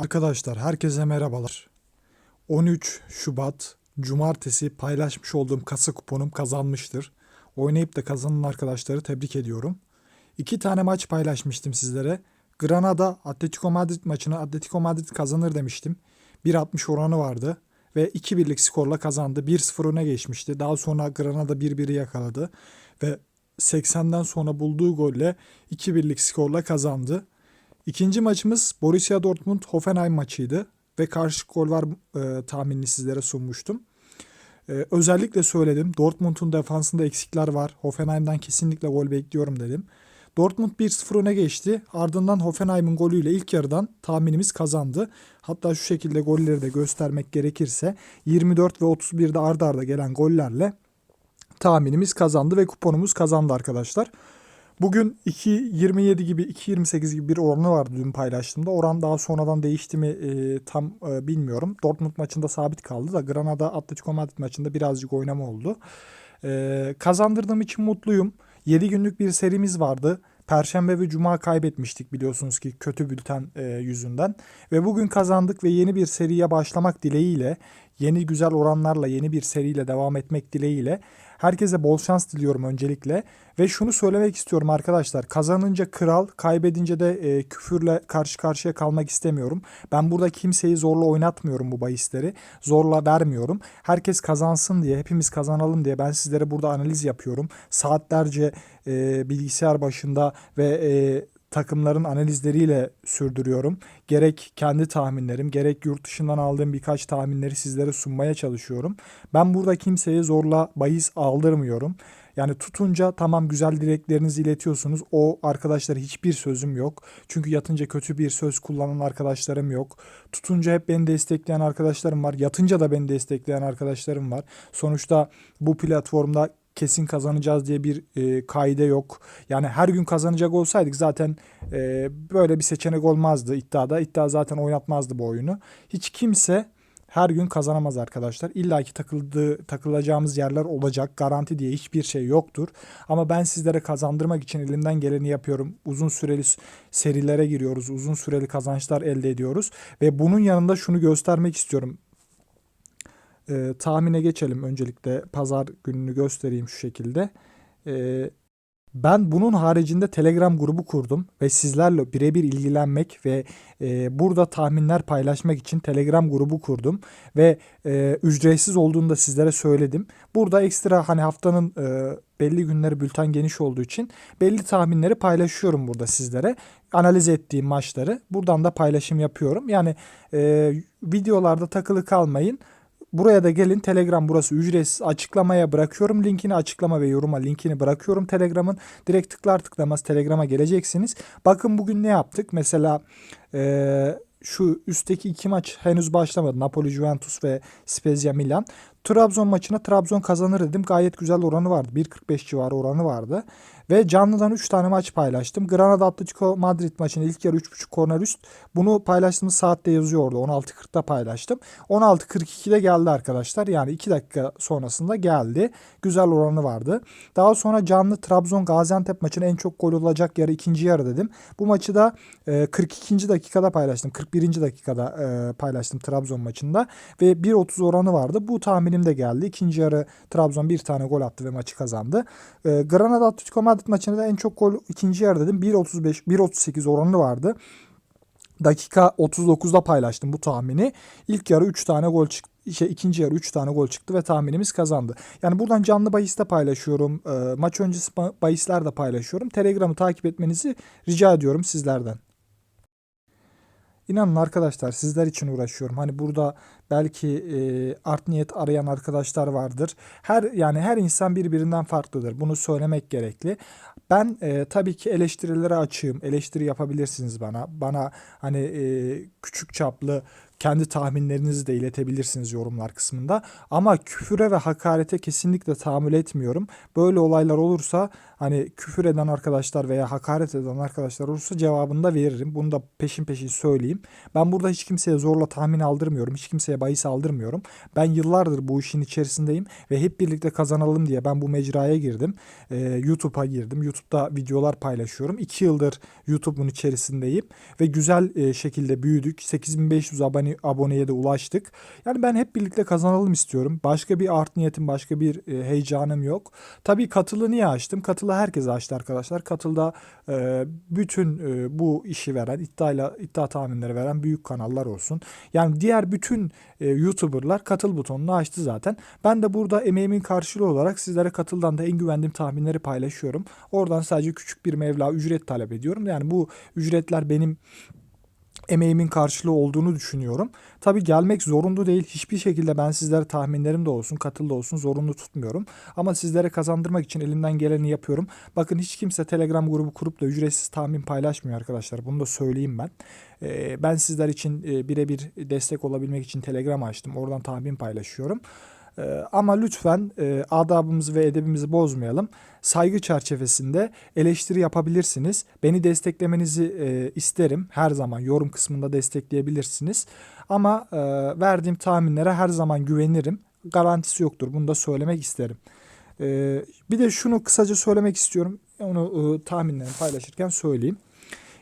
Arkadaşlar herkese merhabalar. 13 Şubat Cumartesi paylaşmış olduğum kasa kuponum kazanmıştır. Oynayıp da kazanan arkadaşları tebrik ediyorum. İki tane maç paylaşmıştım sizlere. Granada Atletico Madrid maçını Atletico Madrid kazanır demiştim. 1.60 oranı vardı ve 2 birlik skorla kazandı. 1-0 öne geçmişti. Daha sonra Granada 1-1'i yakaladı ve 80'den sonra bulduğu golle 2 birlik skorla kazandı. İkinci maçımız Borussia Dortmund Hoffenheim maçıydı ve karşı gol var e, tahminini sizlere sunmuştum. E, özellikle söyledim Dortmund'un defansında eksikler var. Hoffenheim'den kesinlikle gol bekliyorum dedim. Dortmund 1-0 öne geçti. Ardından Hoffenheim'in golüyle ilk yarıdan tahminimiz kazandı. Hatta şu şekilde golleri de göstermek gerekirse 24 ve 31'de ardarda arda gelen gollerle tahminimiz kazandı ve kuponumuz kazandı arkadaşlar. Bugün 2.27 gibi 2.28 gibi bir oranı vardı dün paylaştığımda. Oran daha sonradan değişti mi e, tam e, bilmiyorum. Dortmund maçında sabit kaldı da Granada Atletico Madrid maçında birazcık oynama oldu. E, kazandırdığım için mutluyum. 7 günlük bir serimiz vardı. Perşembe ve Cuma kaybetmiştik biliyorsunuz ki kötü bülten e, yüzünden. Ve bugün kazandık ve yeni bir seriye başlamak dileğiyle, yeni güzel oranlarla yeni bir seriyle devam etmek dileğiyle herkese bol şans diliyorum öncelikle. Ve şunu söylemek istiyorum arkadaşlar. Kazanınca kral, kaybedince de e, küfürle karşı karşıya kalmak istemiyorum. Ben burada kimseyi zorla oynatmıyorum bu bahisleri. Zorla vermiyorum. Herkes kazansın diye, hepimiz kazanalım diye ben sizlere burada analiz yapıyorum. Saatlerce e, bilgisayar başında ve e, takımların analizleriyle sürdürüyorum. Gerek kendi tahminlerim, gerek yurt dışından aldığım birkaç tahminleri sizlere sunmaya çalışıyorum. Ben burada kimseye zorla bahis aldırmıyorum. Yani tutunca tamam güzel dileklerinizi iletiyorsunuz. O arkadaşlara hiçbir sözüm yok. Çünkü yatınca kötü bir söz kullanan arkadaşlarım yok. Tutunca hep beni destekleyen arkadaşlarım var. Yatınca da beni destekleyen arkadaşlarım var. Sonuçta bu platformda kesin kazanacağız diye bir e, kaide yok. Yani her gün kazanacak olsaydık zaten e, böyle bir seçenek olmazdı iddiada. İddia zaten oynatmazdı bu oyunu. Hiç kimse her gün kazanamaz arkadaşlar. İlla ki takılacağımız yerler olacak. Garanti diye hiçbir şey yoktur. Ama ben sizlere kazandırmak için elimden geleni yapıyorum. Uzun süreli serilere giriyoruz. Uzun süreli kazançlar elde ediyoruz. Ve bunun yanında şunu göstermek istiyorum. Ee, tahmine geçelim. Öncelikle pazar gününü göstereyim şu şekilde. Ee, ben bunun haricinde Telegram grubu kurdum ve sizlerle birebir ilgilenmek ve e, burada tahminler paylaşmak için Telegram grubu kurdum ve e, ücretsiz olduğunu da sizlere söyledim. Burada ekstra hani haftanın e, belli günleri bülten geniş olduğu için belli tahminleri paylaşıyorum burada sizlere. Analiz ettiğim maçları buradan da paylaşım yapıyorum. Yani e, videolarda takılı kalmayın. Buraya da gelin. Telegram burası ücretsiz. Açıklamaya bırakıyorum linkini. Açıklama ve yoruma linkini bırakıyorum Telegram'ın. Direkt tıklar tıklamaz Telegram'a geleceksiniz. Bakın bugün ne yaptık? Mesela e, şu üstteki iki maç henüz başlamadı. Napoli Juventus ve Spezia Milan. Trabzon maçına Trabzon kazanır dedim. Gayet güzel oranı vardı. 1.45 civarı oranı vardı. Ve canlıdan 3 tane maç paylaştım. Granada Atletico Madrid maçının ilk yarı 3.5 korner üst. Bunu paylaştığımız saatte yazıyordu. 16.40'da paylaştım. 16.42'de geldi arkadaşlar. Yani 2 dakika sonrasında geldi. Güzel oranı vardı. Daha sonra canlı Trabzon Gaziantep maçının en çok gol olacak yarı ikinci yarı dedim. Bu maçı da 42. dakikada paylaştım. 41. dakikada paylaştım Trabzon maçında. Ve 1.30 oranı vardı. Bu tahminim de geldi. İkinci yarı Trabzon bir tane gol attı ve maçı kazandı. Granada Atletico Madrid maçında da en çok gol ikinci yarı dedim. 1.35 1.38 oranı vardı. Dakika 39'da paylaştım bu tahmini. İlk yarı 3 tane gol çıktı şey ikinci yarı 3 tane gol çıktı ve tahminimiz kazandı. Yani buradan canlı bahis de paylaşıyorum. E, maç öncesi bahisler de paylaşıyorum. Telegram'ı takip etmenizi rica ediyorum sizlerden. İnanın arkadaşlar sizler için uğraşıyorum. Hani burada belki e, art niyet arayan arkadaşlar vardır. Her yani her insan birbirinden farklıdır. Bunu söylemek gerekli. Ben e, tabii ki eleştirilere açığım. Eleştiri yapabilirsiniz bana. Bana hani e, küçük çaplı kendi tahminlerinizi de iletebilirsiniz yorumlar kısmında. Ama küfüre ve hakarete kesinlikle tahammül etmiyorum. Böyle olaylar olursa hani küfür eden arkadaşlar veya hakaret eden arkadaşlar olursa cevabını da veririm. Bunu da peşin peşin söyleyeyim. Ben burada hiç kimseye zorla tahmin aldırmıyorum. Hiç kimseye bahis aldırmıyorum. Ben yıllardır bu işin içerisindeyim ve hep birlikte kazanalım diye ben bu mecraya girdim. Ee, YouTube'a girdim. YouTube'da videolar paylaşıyorum. 2 yıldır YouTube'un içerisindeyim ve güzel e, şekilde büyüdük. 8500 abone, aboneye de ulaştık. Yani ben hep birlikte kazanalım istiyorum. Başka bir art niyetim, başka bir e, heyecanım yok. Tabii katılı niye açtım? Katılı herkes açtı arkadaşlar. Katılda e, bütün e, bu işi veren, iddiayla iddia tahminleri veren büyük kanallar olsun. Yani diğer bütün e, YouTuber'lar katıl butonunu açtı zaten. Ben de burada emeğimin karşılığı olarak sizlere katıldan da en güvendiğim tahminleri paylaşıyorum. Oradan sadece küçük bir mevla ücret talep ediyorum. Yani bu ücretler benim emeğimin karşılığı olduğunu düşünüyorum. Tabii gelmek zorunlu değil. Hiçbir şekilde ben sizlere tahminlerim de olsun, katıl olsun zorunlu tutmuyorum. Ama sizlere kazandırmak için elimden geleni yapıyorum. Bakın hiç kimse Telegram grubu kurup da ücretsiz tahmin paylaşmıyor arkadaşlar. Bunu da söyleyeyim ben. Ee, ben sizler için e, birebir destek olabilmek için Telegram açtım. Oradan tahmin paylaşıyorum. Ee, ama lütfen e, adabımızı ve edebimizi bozmayalım. Saygı çerçevesinde eleştiri yapabilirsiniz. Beni desteklemenizi e, isterim. Her zaman yorum kısmında destekleyebilirsiniz. Ama e, verdiğim tahminlere her zaman güvenirim. Garantisi yoktur. Bunu da söylemek isterim. E, bir de şunu kısaca söylemek istiyorum. Onu tahminlerimi paylaşırken söyleyeyim.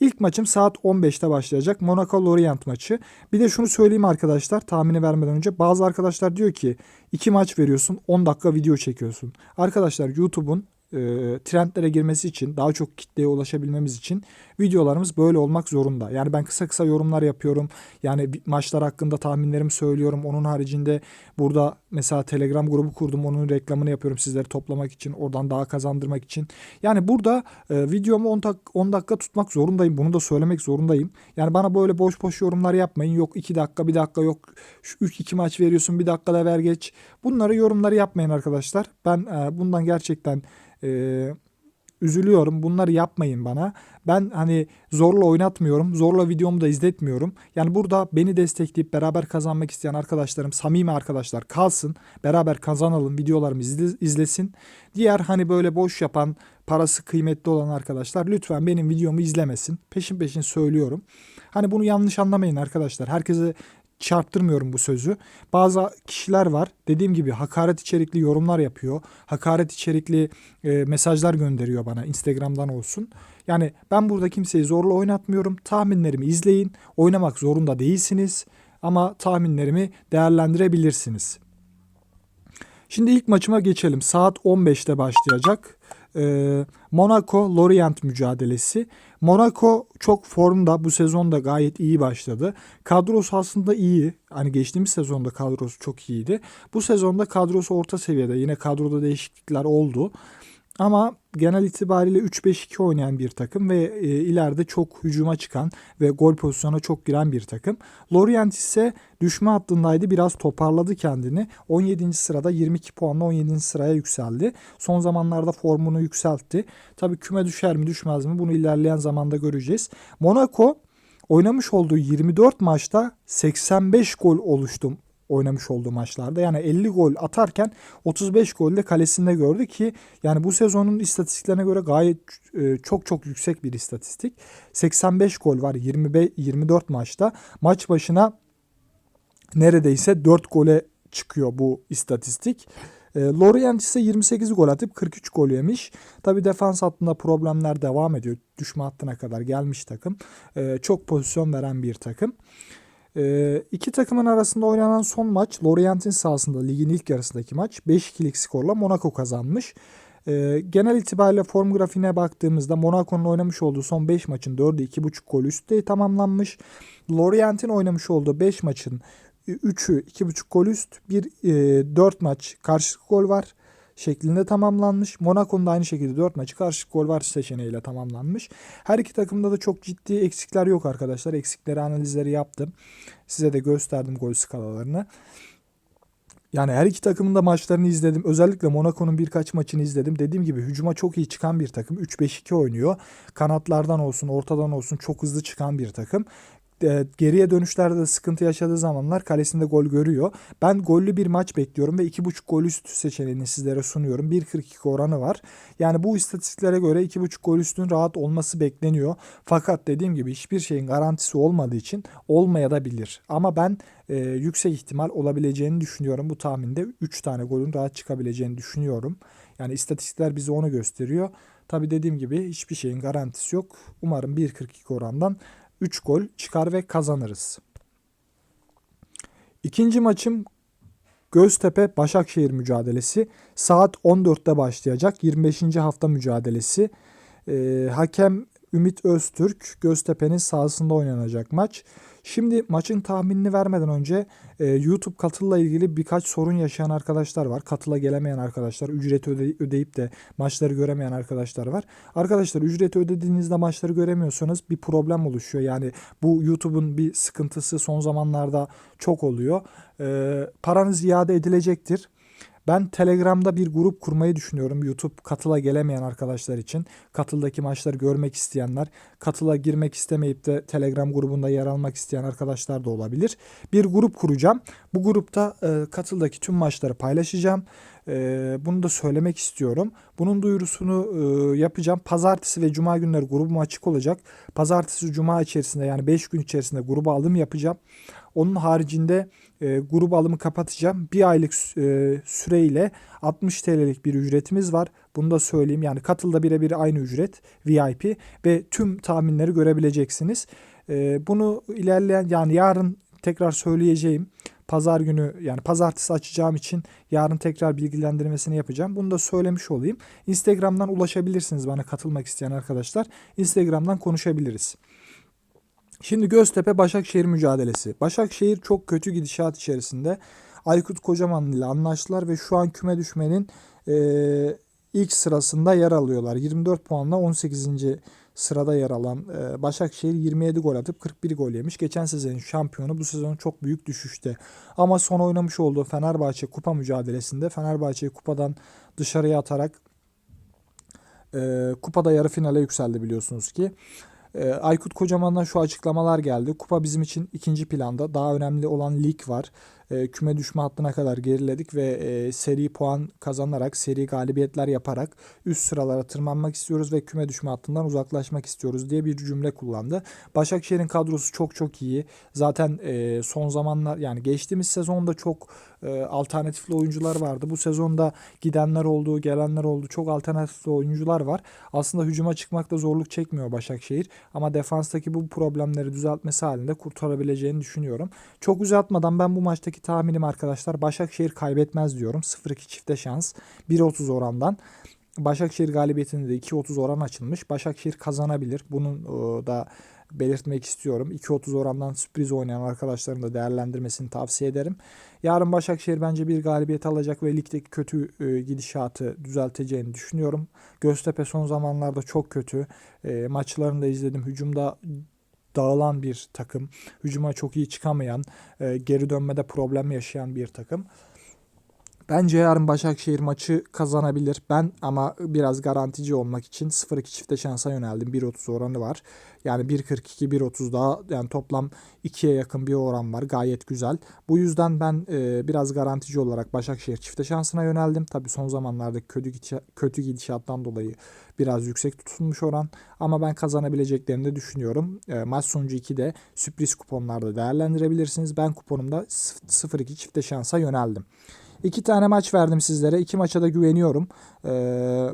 İlk maçım saat 15'te başlayacak. Monaco Lorient maçı. Bir de şunu söyleyeyim arkadaşlar tahmini vermeden önce. Bazı arkadaşlar diyor ki iki maç veriyorsun 10 dakika video çekiyorsun. Arkadaşlar YouTube'un e, trendlere girmesi için daha çok kitleye ulaşabilmemiz için videolarımız böyle olmak zorunda. Yani ben kısa kısa yorumlar yapıyorum. Yani maçlar hakkında tahminlerimi söylüyorum. Onun haricinde burada mesela Telegram grubu kurdum. Onun reklamını yapıyorum sizleri toplamak için. Oradan daha kazandırmak için. Yani burada e, videomu 10, dak- 10 dakika tutmak zorundayım. Bunu da söylemek zorundayım. Yani bana böyle boş boş yorumlar yapmayın. Yok 2 dakika, 1 dakika yok. Şu 3 2 maç veriyorsun, 1 dakikada ver geç. Bunları yorumları yapmayın arkadaşlar. Ben e, bundan gerçekten e, üzülüyorum. Bunları yapmayın bana. Ben hani zorla oynatmıyorum. Zorla videomu da izletmiyorum. Yani burada beni destekleyip beraber kazanmak isteyen arkadaşlarım, samimi arkadaşlar kalsın. Beraber kazanalım. Videolarımı izle- izlesin. Diğer hani böyle boş yapan, parası kıymetli olan arkadaşlar lütfen benim videomu izlemesin. Peşin peşin söylüyorum. Hani bunu yanlış anlamayın arkadaşlar. Herkese çarptırmıyorum bu sözü. Bazı kişiler var dediğim gibi hakaret içerikli yorumlar yapıyor. Hakaret içerikli e, mesajlar gönderiyor bana Instagram'dan olsun. Yani ben burada kimseyi zorla oynatmıyorum. Tahminlerimi izleyin. Oynamak zorunda değilsiniz. Ama tahminlerimi değerlendirebilirsiniz. Şimdi ilk maçıma geçelim. Saat 15'te başlayacak. Ee, Monaco Lorient mücadelesi. Monaco çok formda bu sezonda gayet iyi başladı. Kadrosu aslında iyi. Hani geçtiğimiz sezonda kadrosu çok iyiydi. Bu sezonda kadrosu orta seviyede. Yine kadroda değişiklikler oldu. Ama genel itibariyle 3-5-2 oynayan bir takım ve e, ileride çok hücuma çıkan ve gol pozisyonuna çok giren bir takım. Lorient ise düşme hattındaydı. Biraz toparladı kendini. 17. sırada 22 puanla 17. sıraya yükseldi. Son zamanlarda formunu yükseltti. Tabii küme düşer mi düşmez mi bunu ilerleyen zamanda göreceğiz. Monaco oynamış olduğu 24 maçta 85 gol oluştu oynamış olduğu maçlarda. Yani 50 gol atarken 35 gol de kalesinde gördü ki yani bu sezonun istatistiklerine göre gayet e, çok çok yüksek bir istatistik. 85 gol var 25 24 maçta. Maç başına neredeyse 4 gole çıkıyor bu istatistik. E, Lorient ise 28 gol atıp 43 gol yemiş. Tabi defans hattında problemler devam ediyor. Düşme hattına kadar gelmiş takım. E, çok pozisyon veren bir takım. E, iki takımın arasında oynanan son maç Lorient'in sahasında ligin ilk yarısındaki maç 5-2'lik skorla Monaco kazanmış. E, genel itibariyle form grafiğine baktığımızda Monaco'nun oynamış olduğu son 5 maçın 4'ü 2.5 gol üstte tamamlanmış. Lorient'in oynamış olduğu 5 maçın 3'ü 2.5 gol üst, bir e, 4 maç karşılık gol var şeklinde tamamlanmış. Monaco'nun da aynı şekilde 4 maçı karşılık gol var seçeneğiyle tamamlanmış. Her iki takımda da çok ciddi eksikler yok arkadaşlar. Eksikleri analizleri yaptım. Size de gösterdim gol skalalarını. Yani her iki takımın da maçlarını izledim. Özellikle Monaco'nun birkaç maçını izledim. Dediğim gibi hücuma çok iyi çıkan bir takım. 3-5-2 oynuyor. Kanatlardan olsun, ortadan olsun çok hızlı çıkan bir takım. E, geriye dönüşlerde de sıkıntı yaşadığı zamanlar kalesinde gol görüyor. Ben gollü bir maç bekliyorum ve 2.5 gol üstü seçeneğini sizlere sunuyorum. 1.42 oranı var. Yani bu istatistiklere göre 2.5 gol üstün rahat olması bekleniyor. Fakat dediğim gibi hiçbir şeyin garantisi olmadığı için olmaya da bilir. Ama ben e, yüksek ihtimal olabileceğini düşünüyorum. Bu tahminde 3 tane golün rahat çıkabileceğini düşünüyorum. Yani istatistikler bize onu gösteriyor. Tabi dediğim gibi hiçbir şeyin garantisi yok. Umarım 1.42 orandan 3 gol çıkar ve kazanırız. İkinci maçım Göztepe Başakşehir mücadelesi saat 14'te başlayacak 25. hafta mücadelesi. Ee, hakem Ümit Öztürk Göztepe'nin sahasında oynanacak maç. Şimdi maçın tahminini vermeden önce e, YouTube katılla ilgili birkaç sorun yaşayan arkadaşlar var. Katıla gelemeyen arkadaşlar, ücret öde- ödeyip de maçları göremeyen arkadaşlar var. Arkadaşlar ücreti ödediğinizde maçları göremiyorsanız bir problem oluşuyor. Yani bu YouTube'un bir sıkıntısı son zamanlarda çok oluyor. E, paranız iade edilecektir. Ben Telegram'da bir grup kurmayı düşünüyorum. YouTube katıla gelemeyen arkadaşlar için. Katıldaki maçları görmek isteyenler, katıla girmek istemeyip de Telegram grubunda yer almak isteyen arkadaşlar da olabilir. Bir grup kuracağım. Bu grupta e, katıldaki tüm maçları paylaşacağım. E, bunu da söylemek istiyorum. Bunun duyurusunu e, yapacağım. Pazartesi ve cuma günleri grubum açık olacak. Pazartesi, cuma içerisinde yani 5 gün içerisinde gruba alım yapacağım. Onun haricinde e, grup alımı kapatacağım. Bir aylık e, süreyle 60 TL'lik bir ücretimiz var. Bunu da söyleyeyim. Yani katılda birebir aynı ücret VIP ve tüm tahminleri görebileceksiniz. E, bunu ilerleyen yani yarın tekrar söyleyeceğim. Pazar günü yani pazartesi açacağım için yarın tekrar bilgilendirmesini yapacağım. Bunu da söylemiş olayım. Instagram'dan ulaşabilirsiniz bana katılmak isteyen arkadaşlar. Instagram'dan konuşabiliriz. Şimdi Göztepe Başakşehir mücadelesi. Başakşehir çok kötü gidişat içerisinde. Aykut Kocaman ile anlaştılar ve şu an küme düşmenin e, ilk sırasında yer alıyorlar. 24 puanla 18. sırada yer alan e, Başakşehir 27 gol atıp 41 gol yemiş. Geçen sezonun şampiyonu bu sezon çok büyük düşüşte. Ama son oynamış olduğu Fenerbahçe kupa mücadelesinde Fenerbahçe'yi kupadan dışarıya atarak e, kupada yarı finale yükseldi biliyorsunuz ki. E, Aykut Kocaman'dan şu açıklamalar geldi. Kupa bizim için ikinci planda. Daha önemli olan lig var. E, küme düşme hattına kadar geriledik ve e, seri puan kazanarak, seri galibiyetler yaparak üst sıralara tırmanmak istiyoruz ve küme düşme hattından uzaklaşmak istiyoruz diye bir cümle kullandı. Başakşehir'in kadrosu çok çok iyi. Zaten e, son zamanlar yani geçtiğimiz sezonda çok e, alternatifli oyuncular vardı. Bu sezonda gidenler oldu, gelenler oldu. Çok alternatifli oyuncular var. Aslında hücuma çıkmakta zorluk çekmiyor Başakşehir. Ama defanstaki bu problemleri düzeltmesi halinde kurtarabileceğini düşünüyorum. Çok uzatmadan ben bu maçtaki tahminim arkadaşlar Başakşehir kaybetmez diyorum. 0-2 çifte şans. 1.30 orandan. Başakşehir galibiyetinde de 2.30 oran açılmış. Başakşehir kazanabilir. Bunun e, da belirtmek istiyorum. 2.30 orandan sürpriz oynayan arkadaşların da değerlendirmesini tavsiye ederim. Yarın Başakşehir bence bir galibiyet alacak ve ligdeki kötü e, gidişatı düzelteceğini düşünüyorum. Göztepe son zamanlarda çok kötü. E, maçlarını da izledim. Hücumda dağılan bir takım. Hücuma çok iyi çıkamayan, e, geri dönmede problem yaşayan bir takım. Bence yarın Başakşehir maçı kazanabilir. Ben ama biraz garantici olmak için 0-2 çifte şansa yöneldim. 1.30 oranı var. Yani 1.42 1.30 daha yani toplam 2'ye yakın bir oran var. Gayet güzel. Bu yüzden ben e, biraz garantici olarak Başakşehir çifte şansına yöneldim. Tabii son zamanlarda kötü kötü gidişattan dolayı biraz yüksek tutulmuş oran ama ben kazanabileceklerini de düşünüyorum. E, maç sonucu 2'de sürpriz kuponlarda değerlendirebilirsiniz. Ben kuponumda 0-2 çifte şansa yöneldim. İki tane maç verdim sizlere. İki maça da güveniyorum. Ee,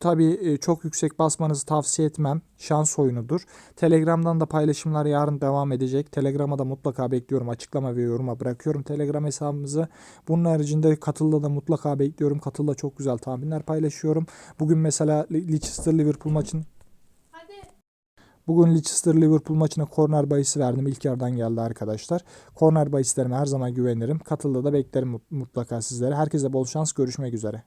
tabii çok yüksek basmanızı tavsiye etmem. Şans oyunudur. Telegram'dan da paylaşımlar yarın devam edecek. Telegram'a da mutlaka bekliyorum. Açıklama ve yoruma bırakıyorum Telegram hesabımızı. Bunun haricinde Katıl'da da mutlaka bekliyorum. Katıl'da çok güzel tahminler paylaşıyorum. Bugün mesela Leicester Liverpool maçın Bugün Leicester Liverpool maçına korner bahisi verdim. İlk yarıdan geldi arkadaşlar. Korner bahislerime her zaman güvenirim. Katılda da beklerim mutlaka sizlere. Herkese bol şans. Görüşmek üzere.